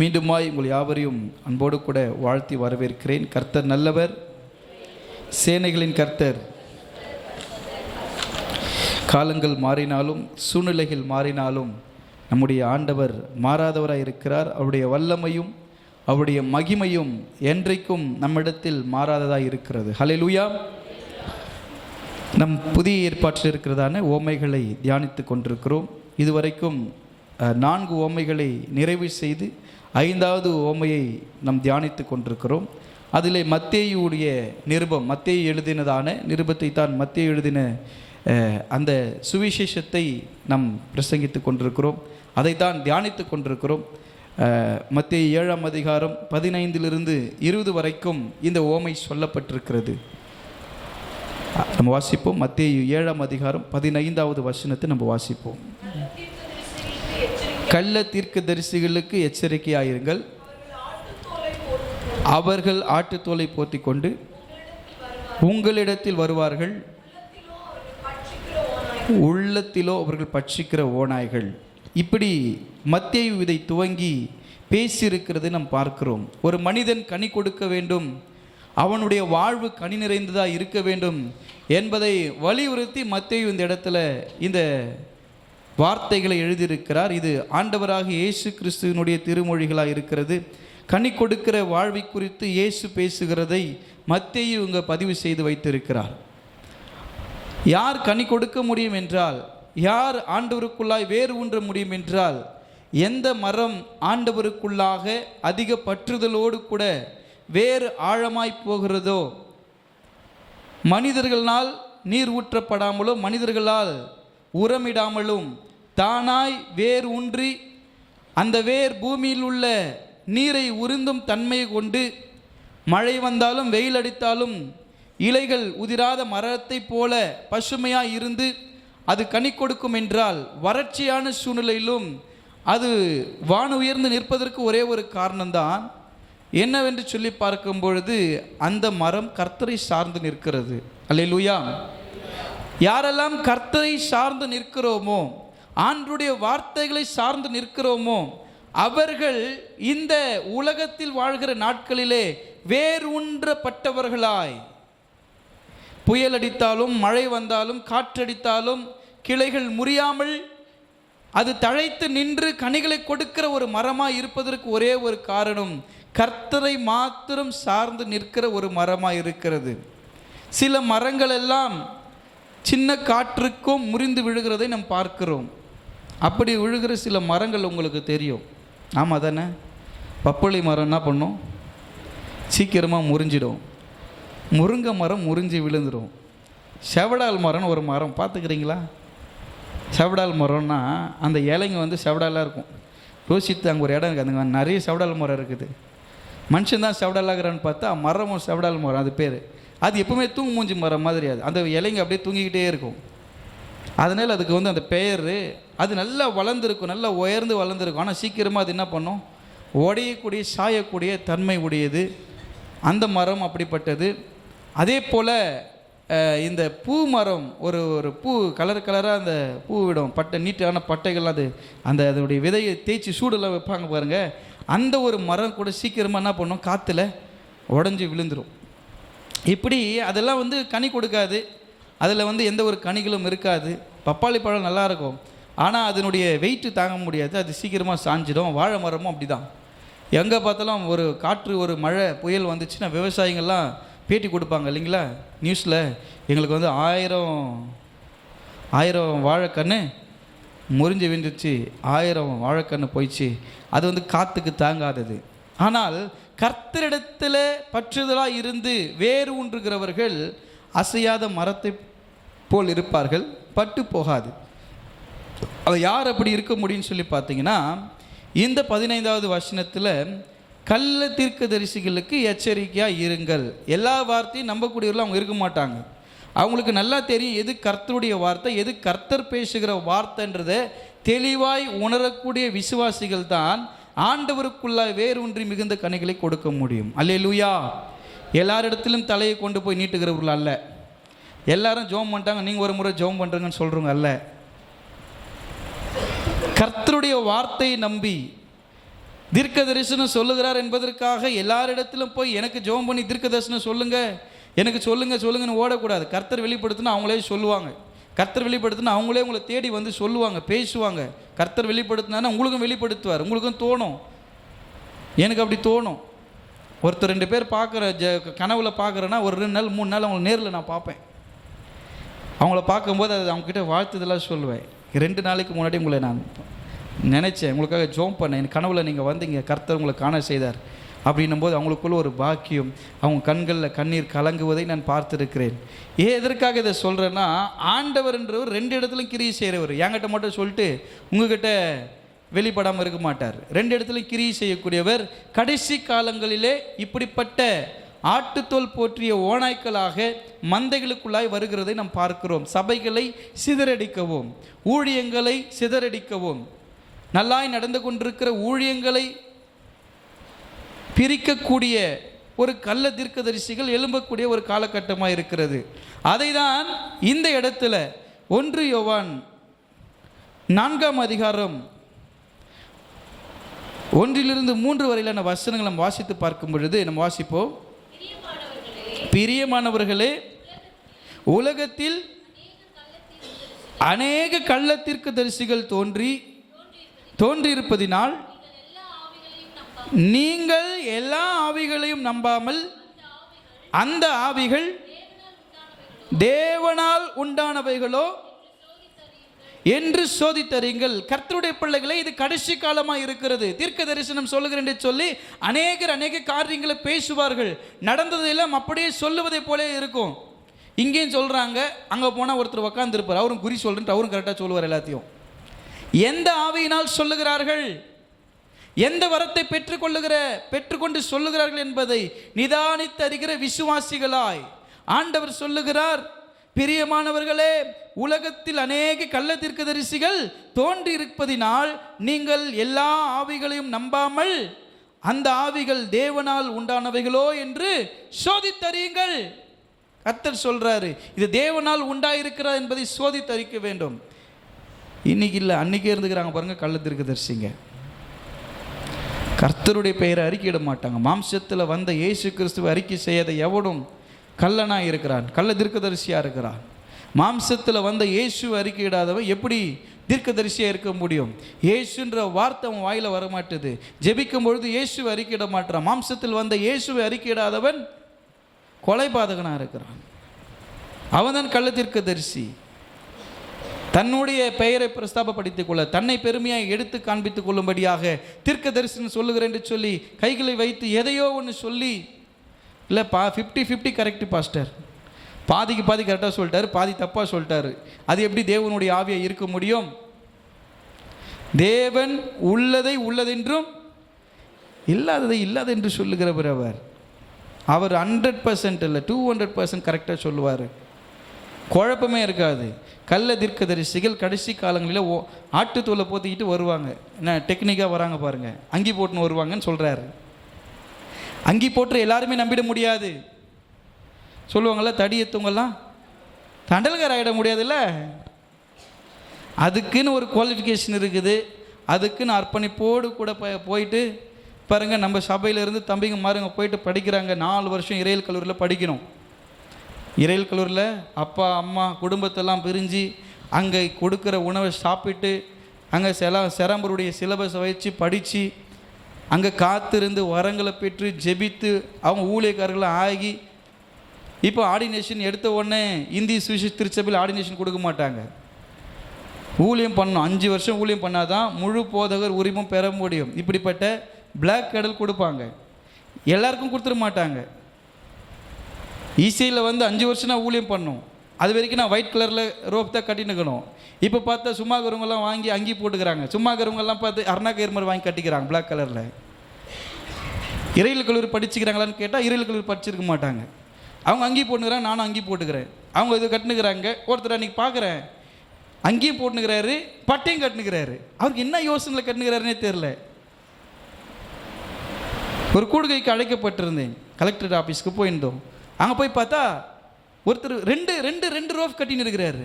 மீண்டுமாய் உங்கள் யாவரையும் அன்போடு கூட வாழ்த்தி வரவேற்கிறேன். கர்த்தர் நல்லவர். சேனைகளின் கர்த்தர். காலங்கள் மாறினாலும் சூழ்நிலைகள் மாறினாலும் நம்முடைய ஆண்டவர் மாறாதவராக இருக்கிறார். அவருடைய வல்லமையும் அவருடைய மகிமையும் என்றைக்கும் நம்மிடத்தில் மாறாததாக இருக்கிறது. ஹalleluya நம் புதிய ஏற்பாட்டில் இருக்கிறதான ஓமைகளை தியானித்து கொண்டிருக்கிறோம். இதுவரைக்கும் நான்கு ஓமைகளை நிறைவு செய்து ஐந்தாவது ஓமையை நாம் தியானித்து கொண்டிருக்கிறோம். அதிலே மத்தேயுடைய நிருபம் மத்தேயு எழுதினதான நிருபத்தை தான் மத்தேயு எழுதின அந்த சுவிசேஷத்தை நாம் பிரசங்கித்து கொண்டிருக்கிறோம். அதைத்தான் தியானித்து கொண்டிருக்கிறோம். மத்திய ஏழாம் அதிகாரம் பதினைந்திலிருந்து இருபது வரைக்கும் இந்த ஓமை சொல்லப்பட்டிருக்கிறது. நம்ம வாசிப்போம். மத்திய ஏழாம் அதிகாரம் பதினைந்தாவது வசனத்தை நம்ம வாசிப்போம். கள்ள தீர்க்க தரிசிகளுக்கு எச்சரிக்கையாயிருங்கள். அவர்கள் ஆட்டுத்தோலை போத்தி கொண்டு உங்களிடத்தில் வருவார்கள். உள்ளத்திலோ அவர்கள் பட்சிக்கிற ஓநாய்கள். இப்படி மத்திய இதை துவங்கி பேசியிருக்கிறது நாம் பார்க்கிறோம். ஒரு மனிதன் கனி கொடுக்க வேண்டும். அவனுடைய வாழ்வு கனி நிறைந்ததாக இருக்க வேண்டும் என்பதை வலியுறுத்தி மத்திய இந்த இடத்துல இந்த வார்த்தைகளை எழுதியிருக்கிறார். இது ஆண்டவராக இயேசு கிறிஸ்துவினுடைய திருமொழிகளாக இருக்கிறது. கனி கொடுக்கிற வாழ்வை குறித்து இயேசு பேசுகிறதை மத்திய இவங்க பதிவு செய்து வைத்திருக்கிறார். யார் கனி கொடுக்க முடியும் என்றால் யார் ஆண்டவருக்குள்ளாய் வேறு ஊன்ற முடியும் என்றால் எந்த மரம் ஆண்டவருக்குள்ளாக அதிக பற்றுதலோடு கூட வேறு ஆழமாய் போகிறதோ மனிதர்களால் நீர் ஊற்றப்படாமலும் மனிதர்களால் உரமிடாமலும் தானாய் வேர் ஊன்றி அந்த வேர் பூமியில் உள்ள நீரை உறிந்தும் தன்மையை கொண்டு மழை வந்தாலும் வெயில் அடித்தாலும் இலைகள் உதிராத மரத்தைப் போல பசுமையாக இருந்து அது கனி கொடுக்கும் என்றால் வறட்சியான சூழ்நிலையிலும் அது வான் உயர்ந்து நிற்பதற்கு ஒரே ஒரு காரணம்தான். என்னவென்று சொல்லி பார்க்கும் பொழுது அந்த மரம் கர்த்தரை சார்ந்து நிற்கிறது. அல்லேலூயா. யாரெல்லாம் கர்த்தரை சார்ந்து நிற்கிறோமோ ஆண்டுடைய வார்த்தைகளை சார்ந்து நிற்கிறோமோ? அவர்கள் இந்த உலகத்தில் வாழ்கிற நாட்களிலே வேரூன்றப்பட்டவர்களாய். புயல் அடித்தாலும் மழை வந்தாலும் காற்றடித்தாலும் கிளைகள் முறியாமல் அது தழைத்து நின்று கனிகளை கொடுக்கிற ஒரு மரமாக இருப்பதற்கு ஒரே ஒரு காரணம் கர்த்தரை மாத்திரம் சார்ந்து நிற்கிற ஒரு மரமாக இருக்கிறது. சில மரங்கள் எல்லாம் சின்ன காற்றுக்கும் முறிந்து விழுகிறதை நாம் பார்க்கிறோம். அப்படி விழுகிற சில மரங்கள் உங்களுக்கு தெரியும். ஆமாம் தானே? பப்பளி மரம் என்ன பண்ணும்? சீக்கிரமாக முறிஞ்சிடும். முருங்கை மரம் முறிஞ்சு விழுந்துடும் செவடால் மரம்னு ஒரு மரம் பார்த்துக்கிறீங்களா? செவடால் மரம்னா அந்த இலைங்க வந்து செவடாலாக இருக்கும். யோசித்து அங்கே ஒரு இடம் இருக்குது அங்கே நிறைய செவடால் மரம் இருக்குது. மனுஷன் தான் செவடாலாகிறான்னு பார்த்தா மரமும் செவடால் மரம் அது பேர். அது எப்பவுமே தூங்கு மூஞ்சி மரம் மாதிரி அது. அந்த இலைங்க அப்படியே தூங்கிக்கிட்டே இருக்கும். அதனால் அதுக்கு வந்து அந்த பெயர் அது நல்லா வளர்ந்துருக்கும் நல்லா உயர்ந்து வளர்ந்துருக்கும். ஆனால் சீக்கிரமாக அது என்ன பண்ணும்? உடையக்கூடிய சாயக்கூடிய தன்மை உடையது. அந்த மரம் அப்படிப்பட்டது. அதே போல் இந்த பூ மரம் ஒரு ஒரு பூ கலர் கலராக அந்த பூ விடும். பட்டை நீட்டான பட்டைகள் அது அந்த அதனுடைய விதையை தேய்ச்சி சூடில் வைப்பாங்க பாருங்கள் அந்த ஒரு மரம் கூட சீக்கிரமாக என்ன பண்ணும்? காற்றுல உடஞ்சி விழுந்துடும் இப்படி அதெல்லாம் வந்து கனி கொடுக்காது. அதில் வந்து எந்த ஒரு கனிகளும் இருக்காது. பப்பாளி பழம் நல்லாயிருக்கும் ஆனால் அதனுடைய வெயிட்டு தாங்க முடியாது. அது சீக்கிரமாக சாஞ்சிடும். வாழை மரமும் அப்படி தான் எங்கே பார்த்தாலும் ஒரு காற்று ஒரு மழை புயல் வந்துச்சுன்னா விவசாயிகள்லாம் பேட்டி கொடுப்பாங்க இல்லைங்களா? நியூஸில் எங்களுக்கு வந்து ஆயிரம் ஆயிரம் வாழைக்கன்று முறிஞ்சு விழுந்துச்சு ஆயிரம் வாழைக்கன்று போயிடுச்சு. அது வந்து காற்றுக்கு தாங்காதது. ஆனால் கர்த்தரிடத்தில் பற்றுதலாக இருந்து வேறு ஊன்றுகிறவர்கள் அசையாத மரத்தை போல் இருப்பார்கள். பட்டு போகாது. அது யார் அப்படி இருக்க முடியும்னு சொல்லி பார்த்தீங்கன்னா இந்த பதினைந்தாவது வசனத்தில் கள்ள தீர்க்க தரிசிகளுக்கு எச்சரிக்கையாக இருங்கள். எல்லா வார்த்தையும் நம்பக்கூடியவர்களும் அவங்க இருக்க மாட்டாங்க. அவங்களுக்கு நல்லா தெரியும் எது கர்த்தருடைய வார்த்தை எது கர்த்தர் பேசுகிற வார்த்தைன்றதை தெளிவாய் உணரக்கூடிய விசுவாசிகள் தான் ஆண்டவருக்குள்ளாய் வேரூன்றி மிகுந்த கனிகளை கொடுக்க முடியும். அல்லேலூயா. எல்லாரிடத்திலும் தலையை கொண்டு போய் நீட்டுகிறவர்கள் அல்ல. எல்லாரும் ஜோம் பண்ணிட்டாங்க நீங்கள் ஒரு முறை ஜோம் பண்ணுறங்கன்னு சொல்கிறவங்க அல்ல. கர்த்தருடைய வார்த்தையை நம்பி தீர்க்க தரிசனம் சொல்லுகிறார் என்பதற்காக எல்லாரிடத்திலும் போய் எனக்கு ஜெபம் பண்ணி தீர்க்க தரிசனம் சொல்லுங்கள் எனக்கு சொல்லுங்கள் சொல்லுங்கன்னு ஓடக்கூடாது. கர்த்தர் வெளிப்படுத்தினா அவங்களே சொல்லுவாங்க. கர்த்தர் வெளிப்படுத்தினா அவங்களே உங்களை தேடி வந்து சொல்லுவாங்க பேசுவாங்க. கர்த்தர் வெளிப்படுத்தினா உங்களுக்கும் வெளிப்படுத்துவார். உங்களுக்கும் தோணும். எனக்கு அப்படி தோணும். ஒருத்தர் ரெண்டு பேர் பார்க்குற ஜ கனவுல பார்க்குறேன்னா ஒரு ரெண்டு நாள் மூணு நாள் அவங்களை நேரில் நான் பார்ப்பேன். அவங்கள பார்க்கும்போது அது அவங்கக்கிட்ட வாழ்த்துதெல்லாம் சொல்லுவேன். ரெண்டு நாளைக்கு முன்னாடி உங்களை நான் நினச்சேன். உங்களுக்காக ஜோம் பண்ணேன். என் கனவில் நீங்கள் வந்தீங்க கர்த்தர் உங்களை காண செய்தார். அப்படின்னும் போது அவங்களுக்குள்ள ஒரு பாக்கியம். அவங்க கண்களில் கண்ணீர் கலங்குவதை நான் பார்த்துருக்கிறேன். ஏன் எதற்காக இதை சொல்கிறேன்னா ஆண்டவர்ன்றவர் ரெண்டு இடத்துலையும் கிரியை செய்கிறவர் என்கிட்ட மட்டும் சொல்லிட்டு உங்ககிட்ட வெளிப்படாமல் இருக்க மாட்டார். ரெண்டு இடத்துலையும் கிரியை செய்யக்கூடியவர் கடைசி காலங்களிலே இப்படிப்பட்ட ஆட்டுத்தோல் போற்றிய ஓநாய்க்களாக மந்தைகளுக்குள்ளாய் வருகிறதை நாம் பார்க்கிறோம். சபைகளை சிதறடிக்கவும் ஊழியங்களை சிதறடிக்கவும். நல்லாய் நடந்து கொண்டிருக்கிற ஊழியங்களை பிரிக்கக்கூடிய ஒரு கள்ள தீர்க்கதரிசிகள் எழும்பக்கூடிய ஒரு காலகட்டமாக இருக்கிறது. அதை தான் இந்த இடத்துல ஒன்று யோவான் நான்காம் அதிகாரம் ஒன்றிலிருந்து மூன்று வரையிலான வசனங்களை நம்ம வாசித்து பார்க்கும் பொழுது நம்ம வாசிப்போம். பிரியமானவர்களே உலகத்தில் அநேக கள்ளத்திற்கு தரிசிகள் தோன்றி தோன்றியிருப்பதினால் நீங்கள் எல்லா ஆவிகளையும் நம்பாமல் அந்த ஆவிகள் தேவனால் உண்டானவைகளோ என்று சோதித்தறியுங்கள். கர்த்தருடைய பிள்ளைகளை இது கடைசி காலமாக இருக்கிறது. தீர்க்க தரிசனம் சொல்லுகிறேன் என்று சொல்லி அநேகர் அநேக காரியங்களை பேசுவார்கள். நடந்ததெல்லாம் அப்படியே சொல்லுவதை போலே இருக்கும். இங்கேயும் சொல்கிறாங்க அங்கே போனால் ஒருத்தர் உக்காந்துருப்பார். அவரும் குறி சொல்றேன்ட்டு அவரும் கரெக்டாக சொல்லுவார் எல்லாத்தையும். எந்த ஆவியினால் சொல்லுகிறார்கள்? எந்த வரத்தை பெற்றுக்கொள்ளுகிற பெற்றுக்கொண்டு சொல்லுகிறார்கள் என்பதை நிதானித்து அறிகிற விசுவாசிகளாய் ஆண்டவர் சொல்லுகிறார். பிரியமானவர்களே உலகத்தில் அநேக கள்ள தீர்க்கதரிசிகள் தோன்றியிருப்பதினால் நீங்கள் எல்லா ஆவிகளையும் நம்பாமல் அந்த ஆவிகள் தேவனால் உண்டானவைகளோ என்று சோதித்தறியுங்கள். கர்த்தர் சொல்றாரு இது தேவனால் உண்டாயிருக்கிறார் என்பதை சோதித்தறிக்க வேண்டும். இன்னைக்கு இல்லை அன்னைக்கே இருந்துக்கிறாங்க பாருங்கள் கள்ள தரிசிங்க கர்த்தருடைய பெயரை அறிக்கையிட மாட்டாங்க. மாம்சத்தில் வந்த இயேசு கிறிஸ்துவை அறிக்கை செய்யாத எவனும் கல்லனாக இருக்கிறான் கள்ள தீர்க்கதரிசியாக இருக்கிறான். மாம்சத்தில் வந்த இயேசுவை அறிக்கையிடாதவன் எப்படி தீர்க்கதரிசியாக இருக்க முடியும்? இயேசுன்ற வார்த்தை அவன் வாயில் வர மாட்டுது ஜெபிக்கும் பொழுது இயேசுவை அறிக்கையிட மாட்டான் மாம்சத்தில் வந்த இயேசுவை அறிக்கையிடாதவன் கொலைபாதகனாக இருக்கிறான். அவன் தான் கள்ள தீர்க்கதரிசி. தன்னுடைய பெயரை பிரஸ்தாபப்படுத்திக் கொள்ள தன்னை பெருமையாக எடுத்து காண்பித்துக் கொள்ளும்படியாக தீர்க்க தரிசனம் சொல்லுகிறேன் என்று சொல்லி கைகளை வைத்து எதையோ ஒன்று சொல்லி இல்லை பா ஃபிஃப்டி ஃபிஃப்டி கரெக்ட் பாஸ்டர் பாதிக்கு பாதி கரெக்டாக சொல்லிட்டாரு பாதி தப்பாக சொல்லிட்டாரு. அது எப்படி தேவனுடைய ஆவியாக இருக்க முடியும்? தேவன் உள்ளதை உள்ளதென்றும் இல்லாததை இல்லாதென்று சொல்லுகிறவர் அவர். அவர் ஹண்ட்ரட் பர்சன்ட் இல்லை டூ ஹண்ட்ரட் பர்சன்ட் கரெக்டாக சொல்லுவார். குழப்பமே இருக்காது. கள்ள தீர்க்கதரிசிகள் கடைசி காலங்களில் ஓ ஆட்டுத்தூளை போத்திக்கிட்டு வருவாங்க. என்ன டெக்னிக்காக வராங்க பாருங்கள் அங்கி போட்டுன்னு வருவாங்கன்னு சொல்கிறாரு அங்கி போட்டு எல்லாருமே நம்பிட முடியாது. சொல்லுவாங்கள்ல தடி எத்துவங்கெல்லாம் தண்டல்கார ஆகிட முடியாதுல்ல? அதுக்குன்னு ஒரு குவாலிஃபிகேஷன் இருக்குது. அதுக்குன்னு அர்ப்பணிப்போடு கூட போய் போயிட்டு பாருங்கள் நம்ம சபையிலேருந்து தம்பிங்க மாருங்க போயிட்டு படிக்கிறாங்க. நாலு வருஷம் இறையல் கல்லூரியில் படிக்கணும். இறையல் கல்லூரியில் அப்பா அம்மா குடும்பத்தெல்லாம் பிரிஞ்சு அங்கே கொடுக்குற உணவை சாப்பிட்டு அங்கே சில செரம்பருடைய சிலபஸை வச்சு படித்து அங்கே காத்திருந்து வரங்களை பெற்று ஜெபித்து அவங்க ஊழியக்காரர்களாக ஆகி இப்போ ஆர்டினேஷன் எடுத்த உடனே இந்தி சுவிசேஷ திருச்சபையில் ஆர்டினேஷன் கொடுக்க மாட்டாங்க. ஊழியம் பண்ணணும். அஞ்சு வருஷம் ஊழியம் பண்ணாதான் முழு போதகர் உரிமம் பெற முடியும். இப்படிப்பட்ட பிளாக் கடல் கொடுப்பாங்க. எல்லாருக்கும் கொடுத்துட மாட்டாங்க. ஈசியில் வந்து அஞ்சு வருஷம் நான் ஊழியம் பண்ணும். அது வரைக்கும் நான் ஒயிட் கலரில் ரோப் தான் கட்டினுக்கணும் இப்போ பார்த்தா சும்மா இருக்கிறவங்கெல்லாம் வாங்கி அங்கி போட்டுக்கிறாங்க. சும்மா இருக்கிறவங்கெல்லாம் பார்த்து அருணா கயிறு வாங்கி கட்டிக்கிறாங்க பிளாக் கலரில் இறையில் கல்லூரி படிச்சுக்கிறாங்களான்னு கேட்டால் இறையில் கல்லூரி படிச்சிருக்க மாட்டாங்க. அவங்க அங்கி போட்டுக்கிறாங்க நானும் அங்கி போட்டுக்கிறேன். அவங்க இது கட்டுனுக்கிறாங்க ஒருத்தர் அன்றைக்கி பார்க்குறேன். அங்கேயும் போட்டுனுக்கிறாரு பட்டையும் கட்டுனுக்கிறாரு. அவருக்கு என்ன யோசனையில் கட்டுனுக்கிறாருன்னே தெரில ஒரு கூடுகைக்கு அழைக்கப்பட்டிருந்தேன். கலெக்டர் ஆஃபீஸ்க்கு போயிருந்தோம். அங்கே போய் பார்த்தா ஒருத்தர் ரெண்டு ரெண்டு ரெண்டு ரோஃப் கட்டின்னு இருக்கிறாரு.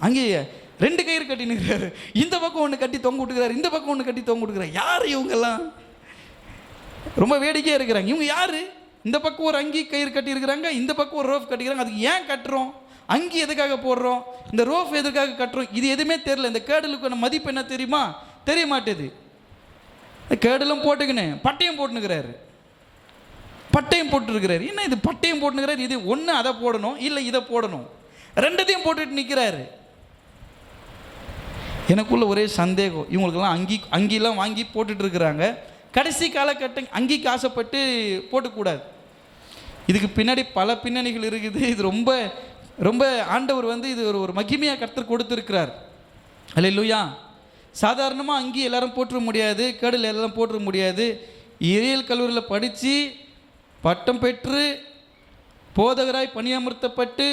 அங்கேயே ரெண்டு கயிறு கட்டின்னு இருக்கிறாரு. இந்த பக்கம் ஒன்று கட்டி தொங்க விட்டுக்கிறாரு. இந்த பக்கம் ஒன்று கட்டி தொங்க விட்டுக்கிறார். யார் இவங்கெல்லாம்? ரொம்ப வேடிக்கையாக இருக்கிறாங்க. இவங்க யார்? இந்த பக்கம் ஒரு அங்கி கயிறு கட்டியிருக்கிறாங்க. இந்த பக்கம் ஒரு ரோஃப் கட்டிக்கிறாங்க அதுக்கு ஏன் கட்டுறோம்? அங்கி எதுக்காக போடுறோம்? இந்த ரோஃப் எதுக்காக கட்டுறோம்? இது எதுவுமே தெரில இந்த கேடலுக்கான மதிப்பு என்ன தெரியுமா? தெரிய மாட்டேது. கேடலும் போட்டுக்கின்னு பட்டையும் போட்டுனுக்கிறாரு பட்டயம் போட்டுருக்கிறாரு. என்ன இது பட்டயம் போட்டுனுக்கிறாரு? இது ஒன்று அதை போடணும் இல்லை இதை போடணும். ரெண்டத்தையும் போட்டுட்டு நிற்கிறாரு எனக்குள்ள ஒரே சந்தேகம். இவங்களுக்கெல்லாம் அங்கி அங்கிலாம் வாங்கி போட்டுட்டு இருக்கிறாங்க கடைசி காலகட்டம் அங்கிக்கு ஆசைப்பட்டு போட்டக்கூடாது இதுக்கு பின்னாடி பல பின்னணிகள் இருக்குது. இது ரொம்ப ரொம்ப ஆண்டவர் வந்து இது ஒரு ஒரு மகிமையாக கருத்து கொடுத்துருக்கிறார். அல்ல சாதாரணமாக அங்கி எல்லாரும் போட்டுற முடியாது கடல் எல்லாம் போட்டுற முடியாது. இறையல் கல்லூரியில் படித்து பட்டம் பெற்று போதகராய் பணியமர்த்தப்பட்டு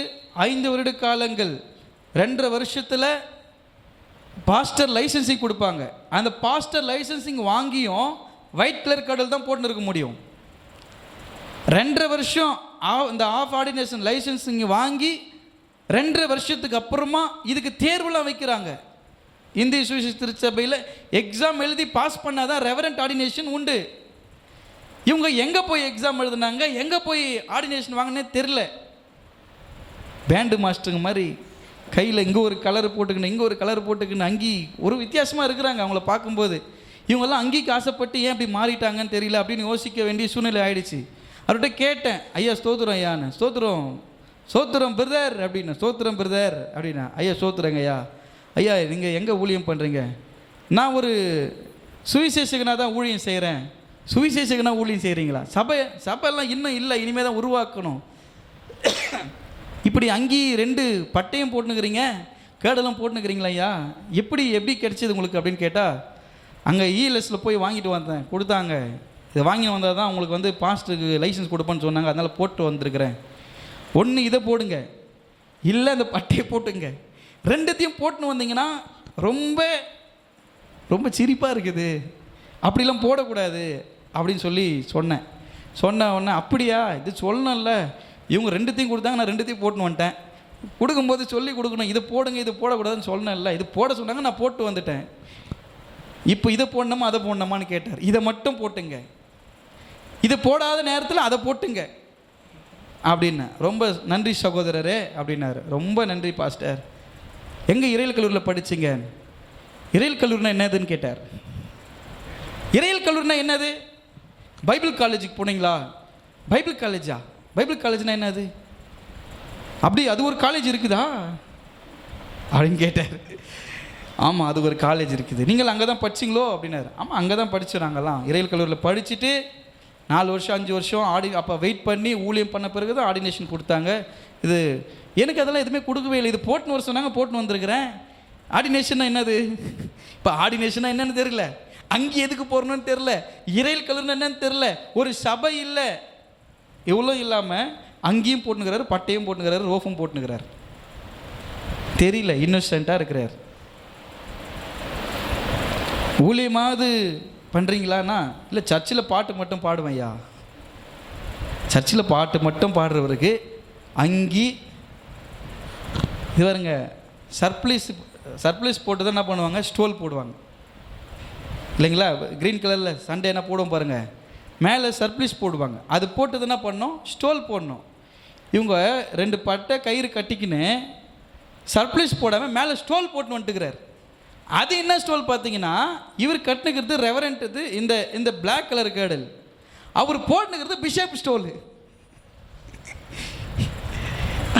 ஐந்து வருட காலங்கள் ரெண்டரை வருஷத்தில் பாஸ்டர் லைசன்சிங் கொடுப்பாங்க. அந்த பாஸ்டர் லைசன்சிங் வாங்கியும் ஒயிட் கலர் கடல் தான் போட்டுன்னு இருக்க முடியும். ரெண்டரை வருஷம் இந்த ஆஃப் ஆர்டினேஷன் லைசன்ஸிங் வாங்கி ரெண்டரை வருஷத்துக்கு அப்புறமா இதுக்கு தேர்வுலாம் வைக்கிறாங்க. இந்திய சுவிசேஷ திருச்சபையில் எக்ஸாம் எழுதி பாஸ் பண்ணாதான் ரெவரண்ட் ஆர்டினேஷன் உண்டு. இவங்க எங்கே போய் எக்ஸாம் எழுதுனாங்க? எங்கே போய் ஆர்டினேஷன் வாங்கினே தெரில பேண்டு மாஸ்டருங்க மாதிரி கையில் இங்கே ஒரு கலர் போட்டுக்கணும் இங்கே ஒரு கலர் போட்டுக்கின்னு அங்கி ஒரு வித்தியாசமாக இருக்கிறாங்க அவங்கள பார்க்கும்போது. இவங்கெல்லாம் அங்கிக்கு ஆசைப்பட்டு ஏன் இப்படி மாறிட்டாங்கன்னு தெரியல அப்படின்னு யோசிக்க வேண்டிய சூழ்நிலை ஆயிடுச்சு. அவர்கிட்ட கேட்டேன் ஐயா ஸ்தோத்திரம் ஐயான்னு ஸ்தோத்திரம் சோத்திரம் பிரதர் அப்படின்னு. சோத்திரம் பிரதர் அப்படின்னா. ஐயா ஸ்தோத்திரங்க ஐயா. ஐயா நீங்கள் எங்கே ஊழியம் பண்ணுறீங்க நான் ஒரு சுவிசேஷகனாக தான் ஊழியம் செய்கிறேன் சுவிசேஷகனாக ஊழியம் செய்கிறீங்களா சபை சபையெல்லாம் இன்னும் இல்லை இனிமேல் தான் உருவாக்கணும். இப்படி அங்கேயும் ரெண்டு பட்டையும் போட்டுனுக்கிறீங்க கேடெல்லாம் போட்டுனுக்கிறீங்களா ஐயா? எப்படி எப்படி கிடச்சிது உங்களுக்கு அப்படின்னு கேட்டால் அங்கே இஎல்எஸில் போய் வாங்கிட்டு வந்தேன் கொடுத்தாங்க. இதை வாங்கி வந்தால் தான் உங்களுக்கு வந்து பாஸ்ட்டுக்கு லைசன்ஸ் கொடுப்பேன்னு சொன்னாங்க அதனால் போட்டு வந்திருக்கிறேன். ஒன்று இதை போடுங்க. இல்லை அந்த பட்டையை போட்டுங்க. ரெண்டுத்தையும் போட்டுன்னு வந்தீங்கன்னா ரொம்ப ரொம்ப சிரிப்பாக இருக்குது. அப்படிலாம் போடக்கூடாது. அப்படின்னு சொல்லி சொன்னேன். சொன்ன உடனே அப்படியா? இது சொல்லணும்ல. இவங்க ரெண்டுத்தையும் கொடுத்தாங்க. நான் ரெண்டுத்தையும் போட்டுன்னு வந்துட்டேன். கொடுக்கும்போது சொல்லி கொடுக்கணும். இதை போடுங்க இது போடக்கூடாதுன்னு சொன்னேன்ல. இது போட சொன்னாங்க. நான் போட்டு வந்துட்டேன். இப்போ இதை போடணுமா அதை போடணுமான்னு கேட்டார். இதை மட்டும் போட்டுங்க. இது போடாத நேரத்தில் அதை போட்டுங்க. அப்படின்னு ரொம்ப நன்றி சகோதரரே. அப்படின்னாரு. ரொம்ப நன்றி பாஸ்டர். எங்கே இறையல் கல்லூரியில் படிச்சிங்க? இறையல் கல்லூரினா என்னதுன்னு கேட்டார். இறையல் கல்லூரினா என்னது? பைபிள் காலேஜுக்கு போனீங்களா? பைபிள் காலேஜா? பைபிள் காலேஜ்னா என்னது? அப்படி அது ஒரு காலேஜ் இருக்குதா? அப்படின்னு கேட்டார். ஆமாம் அது ஒரு காலேஜ் இருக்குது. நீங்கள் அங்கே தான் படிச்சிங்களோ? அப்படின்னாரு. ஆமாம் அங்கே தான் படித்தோம் நாங்கள்லாம் இறையல் கல்லூரியில் படிச்சுட்டு நாலு வருஷம் அஞ்சு வருஷம் ஆடி அப்போ வெயிட் பண்ணி ஊழியம் பண்ண பிறகு தான் ஆர்டினேஷன் கொடுத்தாங்க. இது எனக்கு அதெல்லாம் எதுவுமே கொடுக்கவே இல்லை. இது போட்டுன்னு வர சொன்னாங்க போட்டுன்னு வந்திருக்கிறேன். ஆர்டினேஷன்னா என்னது? இப்போ ஆர்டினேஷனா என்னன்னு தெரியல. அங்கே எதுக்கு போறணும்னு தெரில இறையல் கல்லூரினா என்னன்னு தெரில ஒரு சபை இல்லை. இவ்வளோ இல்லாமல் அங்கேயும் போட்டுனுக்கிறாரு பட்டையும் போட்டுனுக்கிறாரு ரோஃபும் போட்டுனுக்கிறாரு. தெரியல இன்னோசென்ட்டாக இருக்கிறார். ஊழியமாவது பண்ணுறீங்களான்னா இல்லை சர்ச்சில் பாட்டு மட்டும் பாடுவேன் ஐயா சர்ச்சில் பாட்டு மட்டும் பாடுறவருக்கு அங்கி இது வருங்க சர்ப்ளீஸ் சர்ப்ளீஸ் போட்டு தான் என்ன பண்ணுவாங்க? ஸ்டோல் போடுவாங்க. இல்லைங்களா? க்ரீன் கலரில் சண்டே என்ன போடுவோம் பாருங்கள் மேலே சர்ப்ளீஸ் போடுவாங்க. அது போட்டது என்ன பண்ணோம் ஸ்டோல் போடணும். இவங்க ரெண்டு பட்டை கயிறு கட்டிக்கின்னு சர்ப்ளீஸ் போடாமல் மேலே ஸ்டோல் போட்டு வந்துட்டுக்கிறார். அது என்ன ஸ்டோல் பார்த்தீங்கன்னா இவர் கட்டுனுக்கிறது ரெவரண்ட் இது இந்த இந்த பிளாக் கலர் கேடல் அவர் போட்டுனுக்கிறது பிஷப் ஸ்டோலு